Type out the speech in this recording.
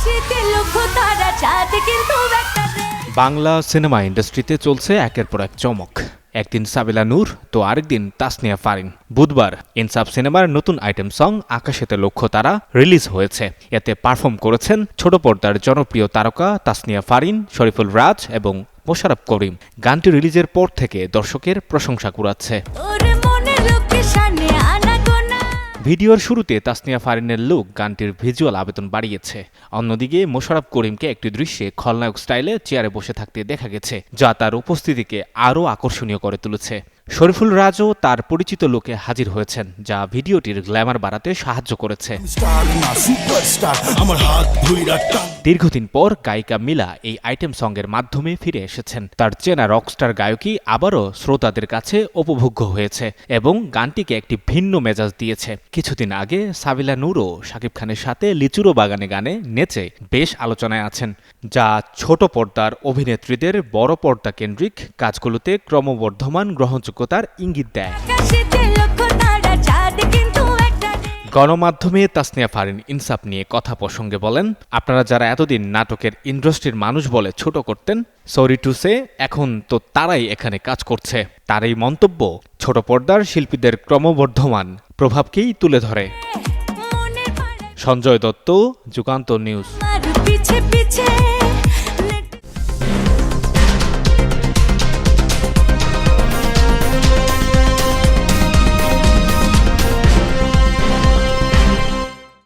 আকাশেতে লক্ষ তারা চাঁদ কিন্তু একটা বাংলা সিনেমা ইন্ডাস্ট্রিতে চলছে একের পর এক চমক। একদিন সাবিলা নূর তো আরেকদিন তাসনিয়া ফারিন। বুধবার ইনসাফ সিনেমার নতুন আইটেম সং আকাশেতে লক্ষ্য তারা রিলিজ হয়েছে। এতে পারফর্ম করেছেন ছোট পর্দার জনপ্রিয় তারকা তাসনিয়া ফারিন শরীফুল রাজ এবং মোশারফ করিম। গানটি রিলিজের পর থেকে দর্শকের প্রশংসা কুড়াচ্ছে। ভিডিওর শুরুতে তাসনিয়া ফারিনের লুক গানটির ভিজুয়াল আবেদন বাড়িয়েছে। অন্যদিকে মোশারফ করিমকে একটি দৃশ্যে খলনায়ক স্টাইলে চেয়ারে বসে থাকতে দেখা গেছে, যা তার উপস্থিতিকে আরও আকর্ষণীয় করে তুলেছে। শরীফুল রাজও তার পরিচিত লোকে হাজির হয়েছেন, যা ভিডিওটির গ্ল্যামার বাড়াতে সাহায্য করেছে। দীর্ঘদিন পর গায়িকা মিলা এই আইটেম সঙ্গের মাধ্যমে ফিরে এসেছেন। তার চেনা রকস্টার গায়কই আবারও শ্রোতাদের কাছে উপভোগ্য হয়েছে এবং গানটিকে একটি ভিন্ন মেজাজ দিয়েছে। কিছুদিন আগে সাবিলা নূরও শাকিব খানের সাথে লিচুরো বাগানে গানে নেচে বেশ আলোচনায় আছেন, যা ছোট পর্দার অভিনেত্রীদের বড় পর্দা কেন্দ্রিক কাজগুলোতে ক্রমবর্ধমান গ্রহণযোগ্যতার ইঙ্গিত দেয়। গণমাধ্যমে তাসনিয়া ফারিন ইনসাফ নিয়ে কথা প্রসঙ্গে বলেন আপনারা যারা এতদিন নাটকের ইন্ডাস্ট্রির মানুষ বলে ছোট করতেন সরি টু সে এখন তো তারাই এখানে কাজ করছে। তার এই মন্তব্য ছোট পর্দার শিল্পীদের ক্রমবর্ধমান প্রভাবকেই তুলে ধরে। সঞ্জয় দত্ত যুগান্ত নিউজ।